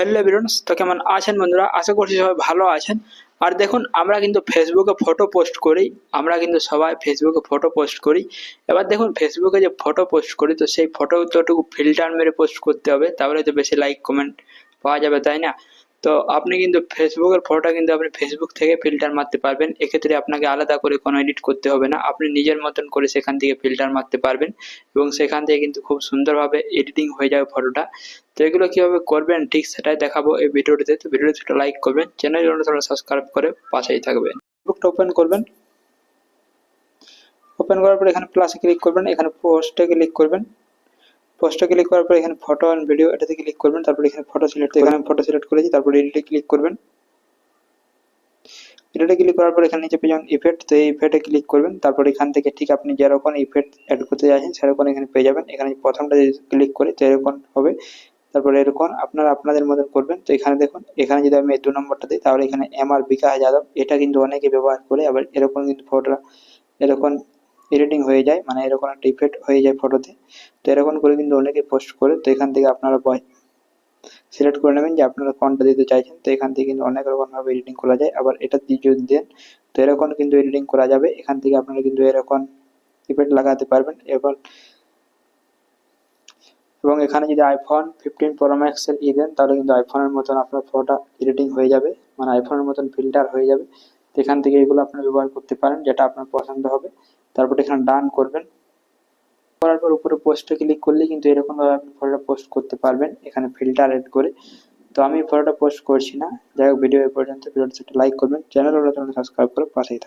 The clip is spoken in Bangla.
হ্যালো বিরন্স তো কেমন আছেন বন্ধুরা? আশা করছি সবাই ভালো আছেন। আর দেখুন, আমরা কিন্তু ফেসবুকে ফটো পোস্ট করি। আমরা কিন্তু সবাই ফেসবুকে ফটো পোস্ট করি। এবার দেখুন ফেসবুকে যে ফটো পোস্ট করি, তো সেই ফটো তোটুকু ফিল্টার মেরে পোস্ট করতে হবে। তাহলে তো বেশি লাইক কমেন্ট পাওয়া যাবে, তাই না? তো আপনি কিন্তু ফেসবুকের ফটোটা কিন্তু আপনি ফেসবুক থেকে ফিল্টার মারতে পারবেন। এক্ষেত্রে আপনাকে আলাদা করে কোনো এডিট করতে হবে না। আপনি নিজের মতন করে সেখান থেকে ফিল্টার মারতে পারবেন এবং সেখান থেকে কিন্তু খুব সুন্দরভাবে এডিটিং হয়ে যাবে ফটোটা তো এগুলো কীভাবে করবেন ঠিক সেটাই দেখাবো এই ভিডিওটিতে। তো ভিডিওটি একটা লাইক করবেন চ্যানেল তোমরা সাবস্ক্রাইব করে পাশেই থাকবেন। ফেসবুকটা ওপেন করবেন। ওপেন করার পর এখানে প্লাসে ক্লিক করবেন, এখানে পোস্টে ক্লিক করবেন। পোস্টে ক্লিক করার পর এখানে ফটো অ্যান্ড ভিডিও এটাতে ক্লিক করবেন, তারপর এখানে ফটো সিলেক্ট এখানে ফটো সিলেক্ট করেছি, তারপর এডিটে ক্লিক করবেন। এডিটে ক্লিক করার পর এখানে নিচে পেয়ে ইফেক্ট তো এই ইফেক্টে ক্লিক করবেন, তারপর এখান থেকে ঠিক আপনি যেরকম ইফেক্ট অ্যাড করতে চাইছেন সেরকম এখানে পেয়ে যাবেন। এখানে প্রথমটা ক্লিক করি তো এরকম হবে। তারপরে এরকম আপনারা আপনাদের মতন করবেন, তো এখানে দেখুন, এখানে যদি আমি দু নম্বরটা দিই, তাহলে এখানে এম আর বিকাশ যাদব এটা কিন্তু অনেকে ব্যবহার করে, আবার এরকম কিন্তু ফটোটা এরকম এডিটিং হয়ে যায় মানে এরকম একটা ইফেক্ট হয়ে যায় ফটোতে তো এরকম করে কিন্তু অনেকে পোস্ট করে, তো এখান থেকে আপনারা সিলেক্ট করে নেবেন যে আপনারা কোনটা দিতে চাইছেন। তো এখান থেকে কিন্তু অনেক রকমভাবে এডিটিং করা যায়। আবার এটা দিয়ে যদি দেন, তো এরকম কিন্তু এডিটিং করা যাবে। এখান থেকে আপনারা কিন্তু এরকম ইফেক্ট লাগাতে পারবেন। এবার, এবং এখানে যদি আইফোন ফিফটিন প্রো ম্যাক্সের ই দেন, তাহলে কিন্তু আইফোনের মতন আপনার ফটোটা এডিটিং হয়ে যাবে। মানে আইফোনের মতন ফিল্টার হয়ে যাবে। এখান থেকে এগুলো আপনারা ব্যবহার করতে পারেন, যেটা আপনার পছন্দ হবে। তারপর এখানে ডান করবেন। করার পর উপরে পোস্টে ক্লিক করলে কিন্তু এরকম ভাবে আপনি ফটোটা পোস্ট করতে পারবেন, এখানে ফিল্টার এড করে। তো আমি ফটোটা পোস্ট করছি না। যাই হোক ভিডিও এই পর্যন্ত। ভিডিওটা লাইক করবেন। চ্যানেল সাবস্ক্রাইব করে পাশেই